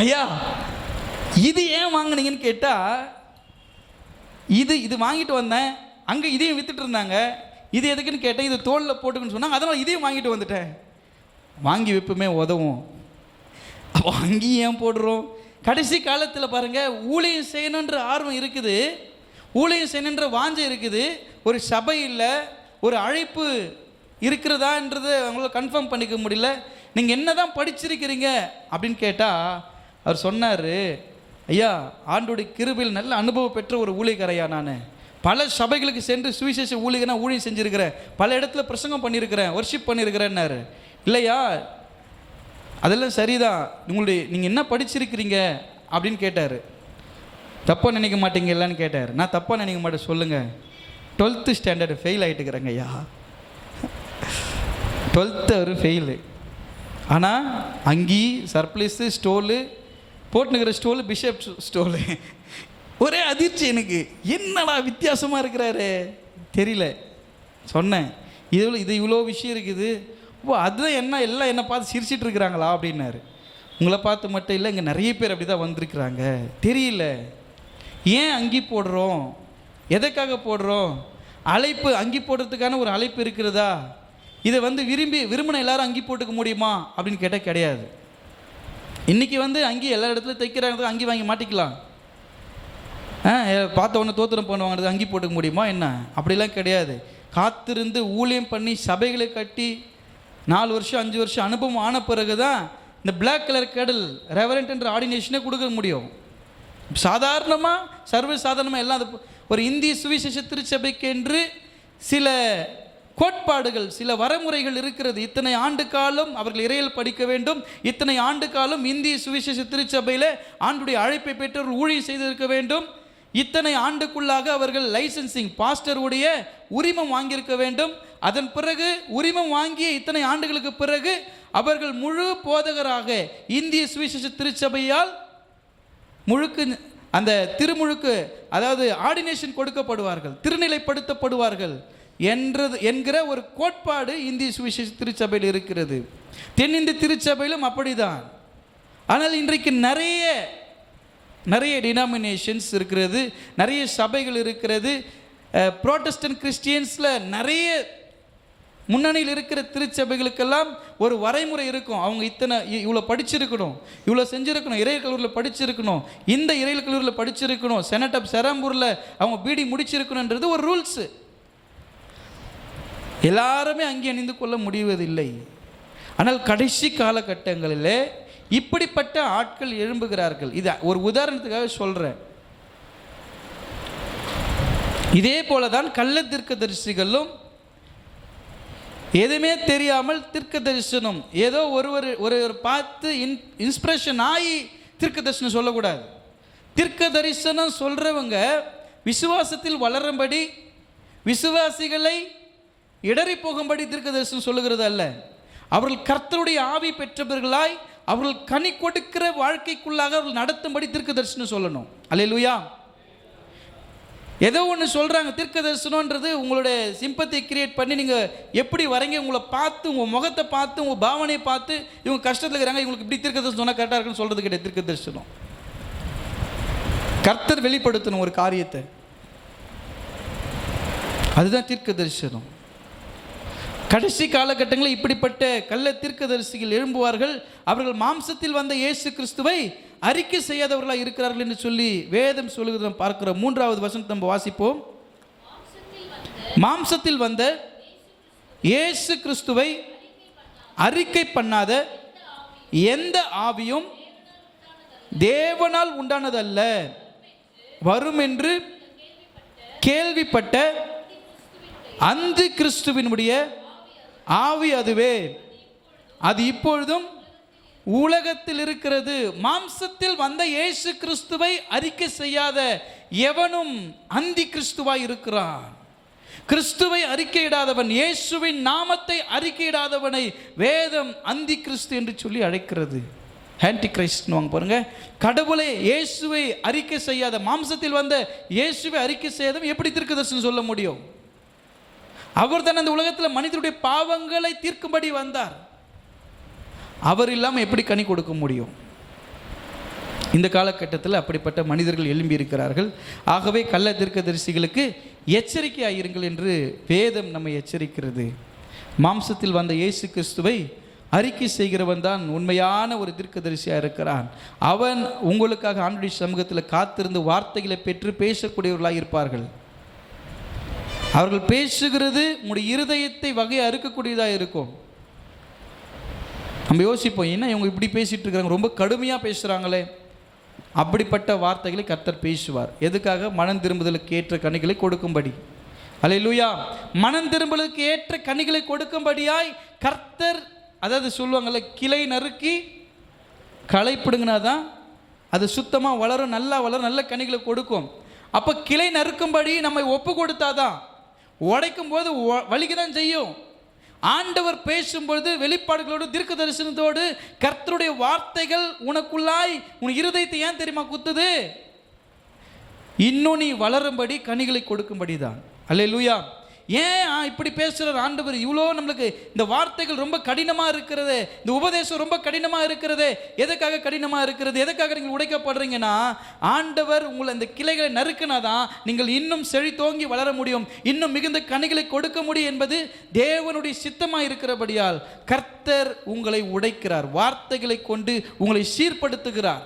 ஐயா இது ஏன் வாங்கினீங்கன்னு கேட்டால் இது இது வாங்கிட்டு வந்தேன். அங்கே இதையும் வித்துட்டு இருந்தாங்க. இது எதுக்குன்னு கேட்டேன் இது தோலில் போட்டுக்குன்னு சொன்னாங்க. அதனால் இதையும் வாங்கிட்டு வந்துட்டேன். வாங்கி வைப்புமே உதவும். அப்போ அங்கேயும் ஏன் போடுறோம்? கடைசி காலத்தில் பாருங்கள் ஊழியம் செய்யணுன்ற ஆர்வம் இருக்குது. ஊழியம் செய்யணுன்ற வாஞ்சை இருக்குது. ஒரு சபை இல்லை ஒரு அழைப்பு இருக்கிறதான்றது அவங்களால கன்ஃபார்ம் பண்ணிக்க முடியல. நீங்கள் என்ன தான் படிச்சிருக்கிறீங்க அப்படின்னு கேட்டால் அவர் சொன்னார் ஐயா ஆண்டோடைய கிருபில் நல்ல அனுபவம் பெற்ற ஒரு ஊழியக்காரையா நான். பல சபைகளுக்கு சென்று சுவிசேஷ ஊழியனா ஊழியம் செஞ்சுருக்கிறேன் பல இடத்துல பிரசங்கம் பண்ணியிருக்கிறேன் ஒர்ஷிப் பண்ணியிருக்கிறேன்னாரு இல்லையா? அதெல்லாம் சரிதான். உங்களுடைய நீங்கள் என்ன படிச்சிருக்கிறீங்க? அப்படின்னு கேட்டார். தப்பாக நினைக்க மாட்டீங்களான்னு கேட்டார். நான் தப்பாக நினைக்க மாட்டேன் சொல்லுங்கள் டுவெல்த்து ஸ்டாண்டர்டு ஃபெயில் ஆகிட்டுக்கிறேங்க ஐயா. டுவெல்த்து அவர் ஃபெயிலு ஆனால் அங்கி சர்ப்ளீஸு ஸ்டோலு போட்டுனுக்கிற ஸ்டோலு பிஷப் ஸ்டோலு ஒரே அதிர்ச்சி எனக்கு. என்னடா வித்தியாசமாக இருக்கிறாரு? தெரியல. சொன்னேன். இது இது இவ்வளோ விஷயம் இருக்குது. ஓ அதுதான் என்ன எல்லாம் என்னை பார்த்து சிரிச்சிட்டு இருக்கிறாங்களா அப்படின்னாரு. உங்களை பார்த்து மட்டும் இல்லை இங்கே நிறைய பேர் அப்படி தான் வந்திருக்கிறாங்க. தெரியல. ஏன் அங்கி போடுறோம்? எதுக்காக போடுறோம்? அழைப்பு அங்கி போடுறதுக்கான ஒரு அழைப்பு இருக்கிறதா? இதை வந்து விரும்பி விரும்பின எல்லாரும் அங்கி போட்டுக்க முடியுமா? அப்படின்னு கேட்டால் கிடையாது. இன்றைக்கி வந்து அங்கி எல்லா இடத்துலையும் தைக்கிறாங்க அங்கி வாங்கி மாட்டிக்கலாம். பார்த்த உடனே தோத்திரம் பண்ணுவாங்க அங்கி போட்டுக்க முடியுமா என்ன? அப்படிலாம் கிடையாது. காத்திருந்து ஊழியம் பண்ணி சபைகளை கட்டி நாலு வருஷம் அஞ்சு வருஷம் அனுபவம் ஆன பிறகு தான் இந்த பிளாக் கலர் கேடல் ரெவரண்ட் என்ற ஆர்டினேஷனே கொடுக்க முடியும். சாதாரணமாக சர்வ சாதாரணமாக எல்லாம் அது ஒரு இந்திய சுவிசேஷ திருச்சபைக்கு என்று சில கோட்பாடுகள் சில வரைமுறைகள் இருக்கிறது. இத்தனை ஆண்டு காலம் அவர்கள் இறையில் படிக்க வேண்டும். இத்தனை ஆண்டு காலம் இந்திய சுவிசேஷ திருச்சபையில் ஆண்டுடைய அழைப்பை பெற்றோர் ஊழியம் செய்திருக்க வேண்டும். இத்தனை ஆண்டுக்குள்ளாக அவர்கள் லைசன்சிங் பாஸ்டருடைய உரிமம் வாங்கியிருக்க வேண்டும். அதன் பிறகு உரிமம் வாங்கிய இத்தனை ஆண்டுகளுக்கு பிறகு அவர்கள் முழு போதகராக இந்திய சுவிசேஷ திருச்சபையால் முழுக்கு அந்த திருமுழுக்கு அதாவது ஆர்டினேஷன் கொடுக்கப்படுவார்கள் திருநிலைப்படுத்தப்படுவார்கள் என்றது என்கிற ஒரு கோட்பாடு இந்திய சுவிசேஷ திருச்சபையில் இருக்கிறது. தென்னிந்திய திருச்சபையிலும் அப்படிதான். ஆனால் இன்றைக்கு நிறைய நிறைய டினாமினேஷன்ஸ் இருக்கிறது நிறைய சபைகள் இருக்கிறது. ப்ரோட்டஸ்டன்ட் கிறிஸ்டியன்ஸில் நிறைய முன்னணியில் இருக்கிற திருச்சபைகளுக்கெல்லாம் ஒரு வரைமுறை இருக்கும். அவங்க இத்தனை இவ்வளோ படிச்சிருக்கணும் இவ்வளோ செஞ்சுருக்கணும் இறையல் கல்லூரியில் படிச்சிருக்கணும் இந்த இறையல் கல்லூரியில் படிச்சிருக்கணும் செனட் ஆஃப் செரம்பூரில் அவங்க பிடி முடிச்சிருக்கணுன்றது ஒரு ரூல்ஸு எல்லாருமே அங்கே அணிந்து கொள்ள முடிவதில்லை. ஆனால் கடைசி காலகட்டங்களிலே இப்படிப்பட்ட ஆட்கள் எழும்புகிறார்கள். இது ஒரு உதாரணத்துக்காக சொல்கிறேன் இதே போல தான் கள்ள தீர்க்கதரிசிகளும் எதுவுமே தெரியாமல் தீர்க்க தரிசனம் ஏதோ ஒருவர் ஒருவர் பார்த்து இன் இன்ஸ்பிரேஷன் ஆகி தீர்க்க தரிசனம் சொல்லக்கூடாது. தீர்க்க தரிசனம் சொல்கிறவங்க விசுவாசத்தில் வளரும்படி விசுவாசிகளை இடறி போகும்படி தீர்க்க தரிசனம் சொல்லுகிறது அல்ல அவர்கள் கர்த்தருடைய ஆவி பெற்றவர்களாய் அவர்கள் கனி கொடுக்கிற வாழ்க்கைக்குள்ளாக அவர்கள் நடத்தும்படி தீர்க்க தரிசனம் சொல்லணும். அல்லேலூயா. ஏதோ ஒன்று சொல்கிறாங்க தீர்க்க தரிசனன்றது உங்களுடைய சிம்பத்தை கிரியேட் பண்ணி நீங்கள் எப்படி வரீங்க உங்களை பார்த்து உங்கள் முகத்தை பார்த்து உங்கள் பாவனையை பார்த்து இவங்க கஷ்டத்தில் இருக்கிறாங்க இவங்களுக்கு இப்படி தீர்க்க தரிசனம் சொன்னால் கரெக்டாக இருக்குன்னு சொல்கிறது கிடையாது தீர்க்க தரிசனம் கர்த்தர் வெளிப்படுத்தணும் ஒரு காரியத்தை. அதுதான் தீர்க்க தரிசனம் கடைசி காலகட்டங்களில் இப்படிப்பட்ட கள்ள தீர்க்கதரிசிகள் எழும்புவார்கள். அவர்கள் மாம்சத்தில் வந்த இயேசு கிறிஸ்துவை அறிக்கை செய்யாதவர்களாக இருக்கிறார்கள் என்று சொல்லி வேதம் சொல்லுகிறத. பார்க்கிறோம் மூன்றாவது வசனத்தை நம்ம வாசிப்போம். மாம்சத்தில் வந்த இயேசு கிறிஸ்துவை அறிக்கை பண்ணாத எந்த ஆவியும் தேவனால் உண்டானதல்ல. வரும் என்று கேள்விப்பட்ட அந்த கிறிஸ்துவினுடைய ஆவி அதுவே. அது இப்பொழுதும் உலகத்தில் இருக்கிறது. மாம்சத்தில் வந்த இயேசு கிறிஸ்துவை அறிக்கை செய்யாத எவனும் அந்தி கிறிஸ்துவாய் இருக்கிறான். கிறிஸ்துவை அறிக்கையிடாதவன் இயேசுவின் நாமத்தை அறிக்கையிடாதவனை வேதம் அந்தி கிறிஸ்து என்று சொல்லி அழைக்கிறது. ஹேண்டி கிரைஸ்ட்னு வாங்க பாருங்க. கடவுளை இயேசுவை அறிக்கை செய்யாத மாம்சத்தில் வந்த இயேசுவை அறிக்கை செய்யாதவன் எப்படி தீர்க்கதரிசனம் சொல்ல முடியும்? அவர் தான் அந்த உலகத்தில் மனிதனுடைய பாவங்களை தீர்க்கும்படி வந்தார். அவர் இல்லாமல் எப்படி கனி கொடுக்க முடியும்? இந்த காலகட்டத்தில் அப்படிப்பட்ட மனிதர்கள் எழும்பி இருக்கிறார்கள். ஆகவே கள்ள தீர்க்கதரிசிகளுக்கு எச்சரிக்கையாக இருங்கள் என்று வேதம் நம்மை எச்சரிக்கிறது. மாம்சத்தில் வந்த இயேசு கிறிஸ்துவை அறிக்கை செய்கிறவன் தான் உண்மையான ஒரு தீர்க்கதரிசியாக இருக்கிறான். அவன் உங்களுக்காக ஆண்டுடைய சமூகத்தில் காத்திருந்து வார்த்தைகளை பெற்று பேசக்கூடியவர்களாக இருப்பார்கள் அவர்கள் பேசுகிறது உங்களுடைய இருதயத்தை வகை அறுக்கக்கூடியதாக இருக்கும். நம்ம யோசிப்போம் என்ன இவங்க இப்படி பேசிகிட்டு இருக்கிறாங்க ரொம்ப கடுமையாக பேசுகிறாங்களே அப்படிப்பட்ட வார்த்தைகளை கர்த்தர் பேசுவார். எதுக்காக? மனம் திரும்புதலுக்கு ஏற்ற கனிகளை கொடுக்கும்படி. அல்லேலூயா மனம் திரும்பலுக்கு ஏற்ற கனிகளை கொடுக்கும்படியாய் கர்த்தர் அதாவது சொல்லுவாங்கள்ல கிளை நறுக்கி களை தான் அது சுத்தமாக வளரும் நல்லா வளரும் நல்ல கனிகளை கொடுக்கும். அப்போ கிளை நறுக்கும்படி நம்ம ஒப்பு கொடுத்தாதான் உடைக்கும் போது வலிக்கு தான் செய்யும். ஆண்டவர் பேசும்பொழுது வெளிப்பாடுகளோடு தீர்க்க தரிசனத்தோடு கர்த்தருடைய வார்த்தைகள் உனக்குள்ளாய் உன் இருதயத்தை ஏன் தெரியுமா குத்துது? இன்னும் நீ வளரும்படி கனிகளை கொடுக்கும்படி தான் அல்ல லூயா ஏன் ஆ, இப்படி பேசுகிறார் ஆண்டவர்? இவ்வளோ நம்மளுக்கு இந்த வார்த்தைகள் ரொம்ப கடினமாக இருக்கிறது. இந்த உபதேசம் ரொம்ப கடினமாக இருக்கிறது. எதுக்காக கடினமாக இருக்கிறது? எதுக்காக நீங்கள் உடைக்கப்படுறீங்கன்னா ஆண்டவர் உங்களை இந்த கிளைகளை நறுக்கினாதான் நீங்கள் இன்னும் செழித்தோங்கி வளர முடியும். இன்னும் மிகுந்த கனிகளை கொடுக்க முடியும் என்பது தேவனுடைய சித்தமாக இருக்கிறபடியால் கர்த்தர் உங்களை உடைக்கிறார். வார்த்தைகளை கொண்டு உங்களை சீர்படுத்துகிறார்.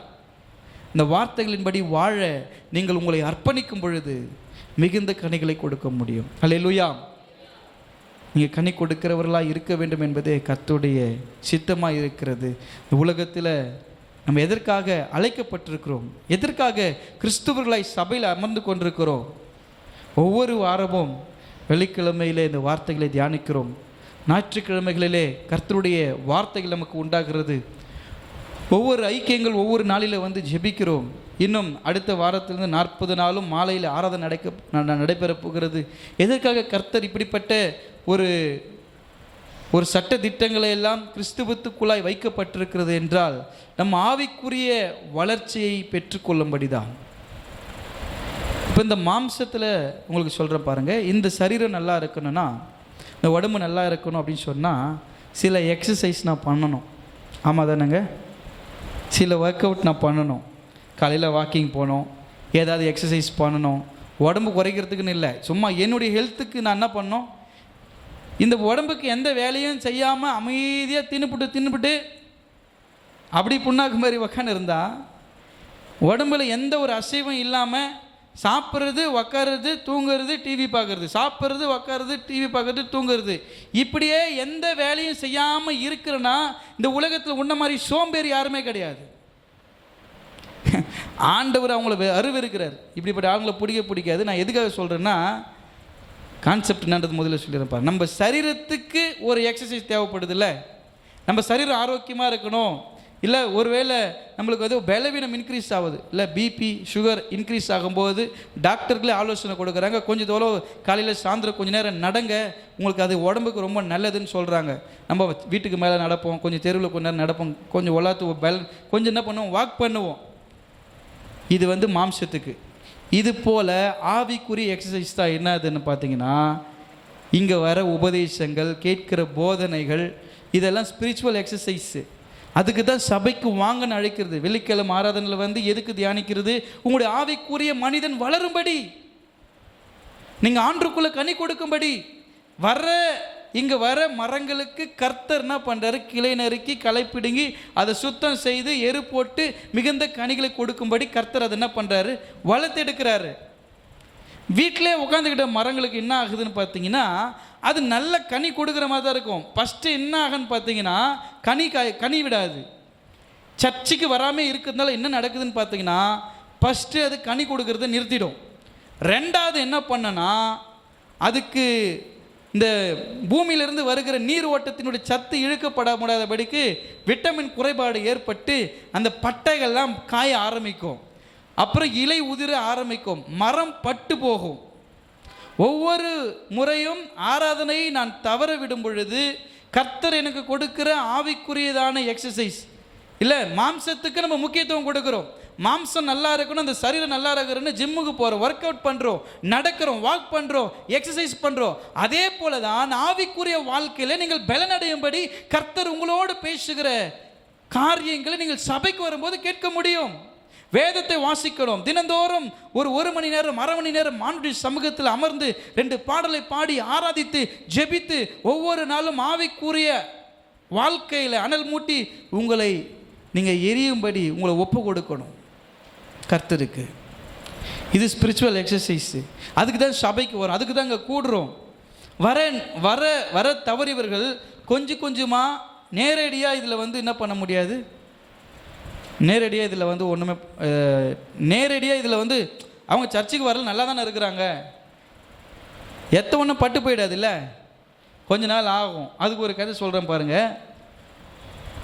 இந்த வார்த்தைகளின்படி வாழ நீங்கள் உங்களை அர்ப்பணிக்கும் பொழுது மிகுந்த கனிகளை கொடுக்க முடியும். அலையிலுயா நீங்கள் கனி கொடுக்கிறவர்களாக இருக்க வேண்டும் என்பதே கர்த்தருடைய சித்தமாக இருக்கிறது. உலகத்தில் நம்ம எதற்காக அழைக்கப்பட்டிருக்கிறோம்? எதற்காக கிறிஸ்துவர்களாய் சபையில் அமர்ந்து கொண்டிருக்கிறோம்? ஒவ்வொரு வாரமும் வெள்ளிக்கிழமையிலே இந்த வார்த்தைகளை தியானிக்கிறோம். ஞாயிற்றுக்கிழமைகளிலே கர்த்தருடைய வார்த்தைகள் நமக்கு உண்டாகிறது. ஒவ்வொரு ஐக்கியங்கள் ஒவ்வொரு நாளில் வந்து ஜெபிக்கிறோம். இன்னும் அடுத்த வாரத்திலிருந்து நாற்பது நாளும் மாலையில் ஆராதனை நடக்க நடைபெற நடைபெறப் போகிறது எதற்காக கர்த்தர் இப்படிப்பட்ட ஒரு ஒரு சட்ட திட்டங்களை எல்லாம் கிறிஸ்துவத்துக்குள்ளாய் வைக்கப்பட்டிருக்கிறது என்றால் நம் ஆவிக்குரிய வளர்ச்சியை பெற்றுக்கொள்ளும்படிதான். இப்போ இந்த மாம்சத்தில் உங்களுக்கு சொல்கிறேன் பாருங்கள் இந்த சரீரம் நல்லா இருக்கணும்னா இந்த உடம்பு நல்லா இருக்கணும் அப்படின்னு சொன்னால் சில எக்ஸசைஸ் நான் பண்ணணும். ஆமாம் தானேங்க சில ஒர்க் அவுட் நான் பண்ணணும். காலையில் வாக்கிங் போகணும் ஏதாவது எக்ஸசைஸ் பண்ணணும். உடம்பு குறைக்கிறதுக்குன்னு இல்லை. சும்மா என்னுடைய ஹெல்த்துக்கு நான் என்ன பண்ணோம்? இந்த உடம்புக்கு எந்த வேலையும் செய்யாமல் அமைதியாக தின்னுபிட்டு தின்னுபிட்டு அப்படி புண்ணாக்கு மாதிரி உக்காந்து இருந்தால் உடம்புல எந்த ஒரு அசைவும் இல்லாமல் சாப்பிட்றது உக்காறது தூங்குறது டிவி பார்க்குறது. சாப்பிட்றது உக்காறது டிவி பார்க்குறது தூங்குறது. இப்படியே எந்த வேலையும் செய்யாமல் இருக்கிறனா இந்த உலகத்தில் உன்ன மாதிரி சோம்பேறி யாருமே கிடையாது. ஆண்டவர் அவங்கள அருவருக்கிறார் இப்படிப்பட்ட ஆளுங்களை பிடிக்க பிடிக்காது. நான் எதுக்காக சொல்கிறேன்னா கான்செப்ட் என்னன்றது முதல்ல சொல்லியிருப்பா நம்ம சரீரத்துக்கு ஒரு எக்ஸசைஸ் தேவைப்படுதுல்ல. நம்ம சரீரம் ஆரோக்கியமாக இருக்கணும். இல்லை ஒருவேளை நம்மளுக்கு வந்து பலவீனம் இன்க்ரீஸ் ஆகுது. இல்லை பிபி சுகர் இன்க்ரீஸ் ஆகும்போது டாக்டர்களே ஆலோசனை கொடுக்குறாங்க. கொஞ்சம் தூரம் காலையில் சாயந்தரம் கொஞ்சம் நேரம் நடங்க. உங்களுக்கு அது உடம்புக்கு ரொம்ப நல்லதுன்னு சொல்கிறாங்க நம்ம வீட்டுக்கு மேலே நடப்போம். கொஞ்சம் தெருவில் கொஞ்ச நேரம் நடப்போம். கொஞ்சம் உலாத்து பல கொஞ்சம் என்ன பண்ணுவோம்? வாக் பண்ணுவோம். இது வந்து மாம்சத்துக்கு. இது போல் ஆவிக்குரிய எக்ஸசைஸ் தான் என்னதுன்னு பார்த்தீங்கன்னா இங்கே வர உபதேசங்கள் கேட்கிற போதனைகள் இதெல்லாம் ஸ்பிரிச்சுவல் எக்ஸசைஸு அதுக்கு தான் சபைக்கு வாங்கன்னு அழைக்கிறது. வெள்ளிக்கிழமை ஆராதனையில் வந்து எதுக்கு தியானிக்கிறது? உங்களுடைய ஆவிக்குரிய மனிதன் வளரும்படி. நீங்கள் ஆண்டுக்குள்ளே கனி கொடுக்கும்படி. வர்ற இங்கே வர மரங்களுக்கு கர்த்தர் என்ன பண்ணுறாரு கிளை நறுக்கி களை பிடுங்கி அதை சுத்தம் செய்து எரு போட்டு மிகுந்த கனிகளை கொடுக்கும்படி கர்த்தர் அதை என்ன பண்ணுறாரு வளர்த்தெடுக்கிறாரு வீட்டிலே உட்காந்துக்கிட்ட மரங்களுக்கு என்ன ஆகுதுன்னு பார்த்தீங்கன்னா அது நல்ல கனி கொடுக்குற மாதிரி தான் இருக்கும். ஃபஸ்ட்டு என்ன ஆகுன்னு பார்த்தீங்கன்னா கனி காய் கனி விடாது. சர்ச்சுக்கு வராமல் இருக்கிறதுனால என்ன நடக்குதுன்னு பார்த்தீங்கன்னா ஃபஸ்ட்டு அது கனி கொடுக்கறத நிறுத்திடும். ரெண்டாவது என்ன பண்ணனா அதுக்கு இந்த பூமியிலிருந்து வருகிற நீர் ஓட்டத்தினுடைய சத்து இழுக்கப்பட முடியாதபடிக்கு விட்டமின் குறைபாடு ஏற்பட்டு அந்த பட்டைகள்லாம் காய ஆரம்பிக்கும். அப்புறம் இலை உதிர ஆரம்பிக்கும். மரம் பட்டு போகும். ஒவ்வொரு முறையும் ஆராதனையை நான் தவற விடும் பொழுது கர்த்தர் எனக்கு கொடுக்கிற ஆவிக்குரியதான எக்ஸசைஸ் இல்லை மாம்சத்துக்கு நம்ம முக்கியத்துவம் கொடுக்குறோம். மாம்சம் நல்லா இருக்கணும் அந்த சரீரம் நல்லா இருக்கணும்னு ஜிம்முக்கு போகிறோம் ஒர்க் அவுட் பண்ணுறோம் நடக்கிறோம் வாக் பண்ணுறோம் எக்ஸசைஸ் பண்ணுறோம் அதே போல தான் ஆவிக்குரிய வாழ்க்கையில் நீங்கள் பலனடையும்படி கர்த்தர் உங்களோடு பேசுகிற காரியங்களை நீங்கள் சபைக்கு வரும்போது கேட்க முடியும். வேதத்தை வாசிக்கணும் தினந்தோறும் ஒரு ஒரு மணி நேரம் அரை மணி நேரம் மானுடைய சமூகத்தில் அமர்ந்து ரெண்டு பாடலை பாடி ஆராதித்து ஜெபித்து ஒவ்வொரு நாளும் ஆவிக்குரிய வாழ்க்கையில் அனல் மூட்டி உங்களை நீங்கள் எரியும்படி உங்களை ஒப்பு கொடுக்கணும். கர்த்தருக்கு. இது ஸ்பிரிச்சுவல் எக்ஸசைஸு அதுக்கு தான் சபைக்கு வரும். அதுக்கு தான் இங்கே கூடுறோம். வர வர வர தவறியவர்கள் கொஞ்சம் கொஞ்சமாக நேரடியாக இதில் வந்து என்ன பண்ண முடியாது? நேரடியாக இதில் வந்து ஒன்றுமே நேரடியாக இதில் வந்து அவங்க சர்ச்சுக்கு வரல நல்லா தானே இருக்கிறாங்க. எத்த ஒன்றும் பட்டு போயிடாதுல்ல கொஞ்ச நாள் ஆகும். அதுக்கு ஒரு கதை சொல்கிறேன் பாருங்கள்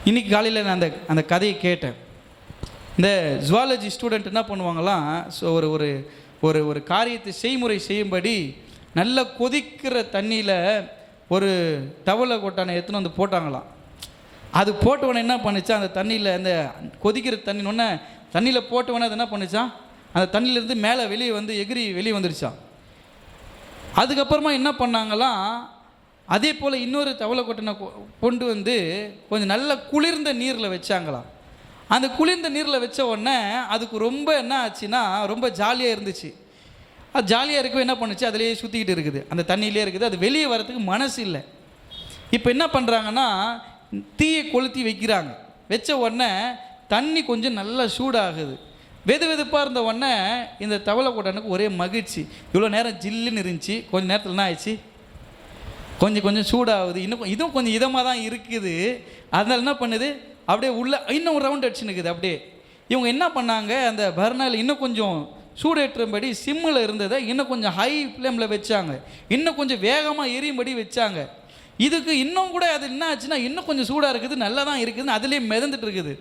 இன்னைக்கு காலையில் நான் அந்த அந்த கதையை கேட்டேன். இந்த ஜுவாலஜி ஸ்டூடெண்ட் என்ன பண்ணுவாங்களாம்? ஸோ ஒரு ஒரு ஒரு ஒரு காரியத்தை செய்முறை செய்யும்படி நல்ல கொதிக்கிற தண்ணியில் ஒரு டவலை கொட்டானை எடுத்துன்னு வந்து போட்டாங்களாம். அது போட்டவொடனே என்ன பண்ணுச்சா அந்த தண்ணியில் அந்த கொதிக்கிற தண்ணி ஒன்று தண்ணியில் போட்டவொடனே அது என்ன பண்ணுச்சான் அந்த தண்ணியிலேருந்து மேலே வெளியே வந்து எகிரி வெளியே வந்துருச்சான் அதுக்கப்புறமா என்ன பண்ணாங்களாம் அதே போல் இன்னொரு தவளை கொட்டனை கொ- கொண்டு வந்து கொஞ்சம் நல்ல குளிர்ந்த நீரில் வச்சாங்களாம். அந்த குளிர்ந்த நீரில் வச்ச உடனே அதுக்கு ரொம்ப என்ன ஆச்சுன்னா ரொம்ப ஜாலியாக இருந்துச்சு. அது ஜாலியாக இருக்கவே என்ன பண்ணுச்சு? அதிலேயே சுற்றிக்கிட்டு இருக்குது. அந்த தண்ணியிலே இருக்குது. அது வெளியே வரதுக்கு மனசு இல்லை. இப்போ என்ன பண்ணுறாங்கன்னா தீயை கொளுத்தி வைக்கிறாங்க. வச்ச உடனே தண்ணி கொஞ்சம் நல்லா சூடாகுது. வெது வெதுப்பாக இருந்த உடனே இந்த தவளை கொட்டனுக்கு ஒரே மகிழ்ச்சி. இவ்வளோ நேரம் ஜில்லுன்னு இருந்துச்சு. கொஞ்சம் நேரத்தில் என்ன ஆயிடுச்சு? கொஞ்சம் கொஞ்சம் சூடாகுது. இன்னும் இதுவும் கொஞ்சம் இதமாக தான் இருக்குது. அதனால் என்ன பண்ணுது? அப்படியே உள்ள இன்னும் ஒரு ரவுண்ட் அடிச்சுனுக்குது அப்படியே. இவங்க என்ன பண்ணாங்க அந்த பர்னல் இன்னும் கொஞ்சம் சூடேற்றும்படி சிம்மில் இருந்ததை இன்னும் கொஞ்சம் ஹை ஃப்ளேமில் வச்சாங்க. இன்னும் கொஞ்சம் வேகமாக எரியும்படி வச்சாங்க. இதுக்கு இன்னும் கூட அது என்ன ஆச்சுன்னா இன்னும் கொஞ்சம் சூடாக இருக்குது நல்லா தான் இருக்குதுன்னு அதுலேயே மிதந்துட்டு இருக்குது.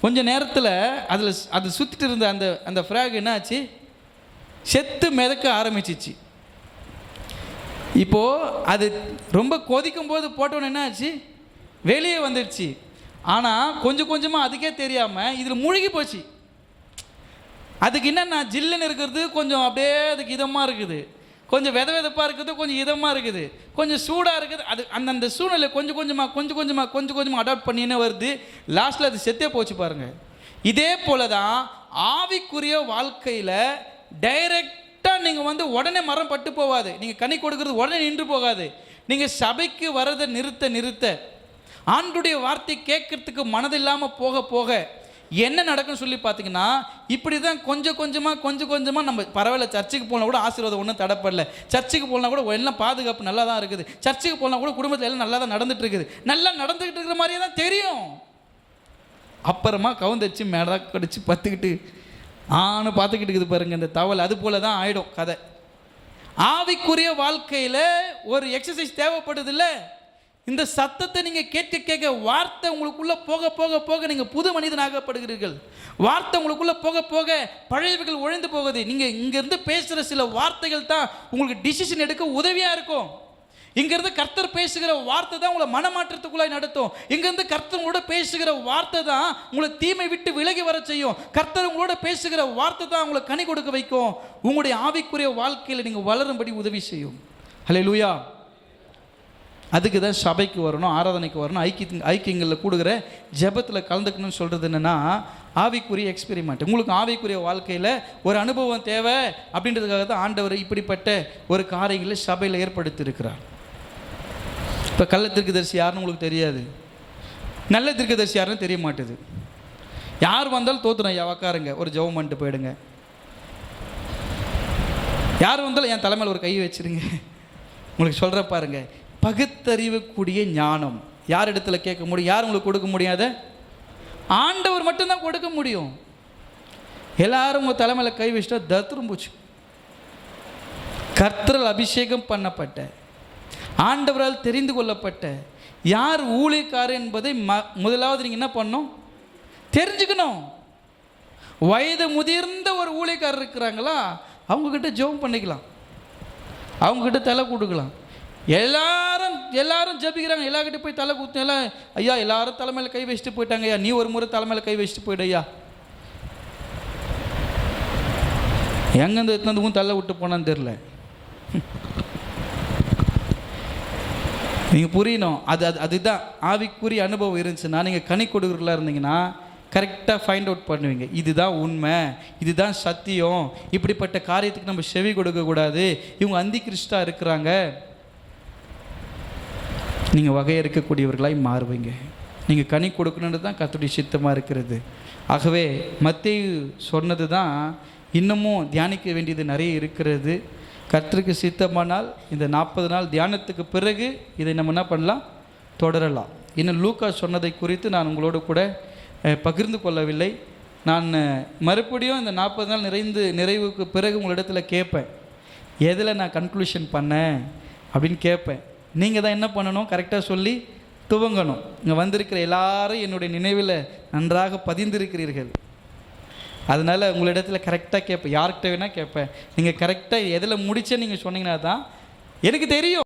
கொஞ்சம் நேரத்தில் அதில் அது சுற்றிட்டு இருந்த அந்த அந்த ஃப்ராக் என்ன ஆச்சு செத்து மிதக்க ஆரம்பிச்சிச்சு. இப்போது அது ரொம்ப கொதிக்கும் போது போட்டோன்னு என்னாச்சு? வெளியே வந்துடுச்சு ஆனால் கொஞ்சம் கொஞ்சமாக அதுக்கே தெரியாமல் இதில் முழுகி போச்சு. அதுக்கு என்னென்னா ஜில்லுன்னு இருக்கிறது கொஞ்சம் அப்படியே அதுக்கு இதமாக இருக்குது. கொஞ்சம் வித வெதப்பாக இருக்குது கொஞ்சம் இதமாக இருக்குது. கொஞ்சம் சூடாக இருக்குது. அது அந்தந்த சூழ்நிலை கொஞ்சம் கொஞ்சமாக கொஞ்சம் கொஞ்சமாக கொஞ்சம் கொஞ்சமாக அடாப்ட் பண்ணினே வருது. லாஸ்ட்டில் அது செத்தே போச்சு பாருங்கள் இதே போல தான் ஆவிக்குரிய வாழ்க்கையில் டைரெக்டாக நீங்கள் வந்து உடனே மரம் பட்டு போகாது. நீங்கள் கனி கொடுக்கறது உடனே நின்று போகாது. நீங்கள் சபைக்கு வரதை நிறுத்த நிறுத்த. ஆண்டுடைய வார்த்தை கேட்கறதுக்கு மனதில்லாமல் போக போக என்ன நடக்கும்னு சொல்லி பார்த்தீங்கன்னா இப்படி தான் கொஞ்சம் கொஞ்சமாக கொஞ்சம் கொஞ்சமாக நம்ம பரவாயில்ல சர்ச்சுக்கு போனால் கூட ஆசீர்வாதம் ஒன்றும் தடப்படல. சர்ச்சுக்கு போனால் கூட எல்லாம் பாதுகாப்பு நல்லா தான் இருக்குது. சர்ச்சுக்கு போனால் கூட குடும்பத்தில் எல்லாம் நல்லா தான் நடந்துட்டு இருக்குது. நல்லா நடந்துக்கிட்டு இருக்கிற மாதிரியே தான் தெரியும். அப்புறமா கவுந்தச்சு மேடா கடிச்சு பத்துக்கிட்டு ஆன்னு பார்த்துக்கிட்டு இருக்குது பாருங்க இந்த தவல். அது போல தான் ஆயிடும் கதை. ஆவிக்குரிய வாழ்க்கையில் ஒரு எக்ஸசைஸ் தேவைப்படுது இல்லை இந்த சத்தத்தை நீங்கள் கேட்க கேட்க வார்த்தை உங்களுக்குள்ளே போக போக போக நீங்கள் புது மனிதனாகப்படுகிறீர்கள். வார்த்தை உங்களுக்குள்ளே போக போக பழையவைகள் ஒழிந்து போகுது. நீங்கள் இங்கேருந்து பேசுகிற சில வார்த்தைகள் தான் உங்களுக்கு டிசிஷன் எடுக்க உதவியாக இருக்கும். இங்கேருந்து கர்த்தர் பேசுகிற வார்த்தை தான் உங்களை மனமாற்றத்துக்குள்ளாய் நடத்தும். இங்கேருந்து கர்த்தர் உங்களோட பேசுகிற வார்த்தை தான் உங்களை தீமை விட்டு விலகி வர செய்யும். கர்த்தர் உங்களோட பேசுகிற வார்த்தை தான் உங்களை கனி கொடுக்க வைக்கும். உங்களுடைய ஆவிக்குரிய வாழ்க்கையில் நீங்கள் வளரும்படி உதவி செய்யும். ஹலே லூயா அதுக்கு தான் சபைக்கு வரணும் ஆராதனைக்கு வரணும் ஐக்கிய ஐக்கியங்களில் கூடுகிற ஜெபத்தில் கலந்துக்கணும்னு சொல்கிறது என்னென்னா ஆவிக்குரிய எக்ஸ்பெரிமெண்ட் உங்களுக்கு ஆவிக்குரிய வாழ்க்கையில் ஒரு அனுபவம் தேவை அப்படின்றதுக்காக தான் ஆண்டவர் இப்படிப்பட்ட ஒரு காரியங்களை சபையில் ஏற்படுத்தியிருக்கிறார். இப்போ கள்ள தரிசி யாருன்னு உங்களுக்கு தெரியாது. நல்ல தரிசி யாருன்னு தெரிய மாட்டுது. யார் வந்தாலும் தோத்துறோம் ஐயா உக்காருங்க. ஒரு ஜெபம் பண்ணிட்டு போயிடுங்க. யார் வந்தாலும் என் தலைமையில் ஒரு கை வச்சிருங்க. உங்களுக்கு சொல்கிற பாருங்கள் பகுத்தறிவுக்கூடிய ஞானம். யார் இடத்துல கேட்க முடியும்? யார் உங்களுக்கு கொடுக்க முடியாத ஆண்டவர் மட்டும்தான் கொடுக்க முடியும். எல்லாரும் உங்கள் தலைமையில் கை வச்சுட்டா தத்துரும் போச்சு கர்த்தரால் அபிஷேகம் பண்ணப்பட்ட ஆண்டவரால் தெரிந்து கொள்ளப்பட்ட யார் ஊழியக்காரர் என்பதை ம முதலாவது நீங்கள் என்ன பண்ணணும்? தெரிஞ்சுக்கணும். வயது முதிர்ந்த ஒரு ஊழியக்காரர் இருக்கிறாங்களா? அவங்கக்கிட்ட ஜெபம் பண்ணிக்கலாம். அவங்கக்கிட்ட தலை கொடுக்கலாம் எல்லாரும் எல்லாரும் ஜபிக்கிறாங்க. எல்லார்கிட்ட போய் தலை குத்து எல்லாம் ஐயா எல்லாரும் தலைமையில் கை வச்சுட்டு போயிட்டாங்க ஐயா. நீ ஒரு முறை தலைமையில் கை வச்சுட்டு போயிடு ஐயா. எங்கேருந்து எத்தனதுக்கும் தலை விட்டு போனான்னு தெரில நீங்கள் புரியணும். அது அது அதுதான். ஆவிக்குரிய அனுபவம் இருந்துச்சுன்னா நீங்கள் கனி கொடுக்குறலாம் இருந்தீங்கன்னா கரெக்டாக ஃபைண்ட் அவுட் பண்ணுவீங்க. இதுதான் உண்மை. இதுதான் சத்தியம். இப்படிப்பட்ட காரியத்துக்கு நம்ம செவி கொடுக்கக்கூடாது. இவங்க அந்தி கிறிஸ்டாக இருக்கிறாங்க. நீங்கள் வகையறுக்கக்கூடியவர்களாய் மாறுவீங்க. நீங்கள் கனி கொடுக்கணுன்றது தான் கத்துடைய சித்தமாக இருக்கிறது. ஆகவே மத்திய சொன்னது தான் இன்னமும் தியானிக்க வேண்டியது நிறைய இருக்கிறது. கர்த்தருக்கு சித்தமானால் இந்த நாற்பது நாள் தியானத்துக்கு பிறகு இதை நம்ம என்ன பண்ணலாம்? தொடரலாம். இன்னும் லூக்கா சொன்னதை குறித்து நான் உங்களோடு கூட பகிர்ந்து கொள்ளவில்லை. நான் மறுபடியும் இந்த நாற்பது நாள் நிறைந்து நிறைவுக்கு பிறகு உங்களிடத்தில் கேட்பேன். எதில் நான் கன்க்ளூஷன் பண்ணேன் அப்படின்னு கேட்பேன். நீங்கள் தான் என்ன பண்ணணும்? கரெக்டாக சொல்லி துவங்கணும். இங்கே வந்திருக்கிற எல்லாரும் என்னுடைய நினைவில் நன்றாக பதிந்திருக்கிறீர்கள். அதனால் உங்களிடத்தில் கரெக்டாக கேட்பேன் யார்கிட்ட வேணால் கேட்பேன் நீங்கள் கரெக்டாக எதில் முடிச்ச நீங்கள் சொன்னீங்கன்னா தான் எனக்கு தெரியும்.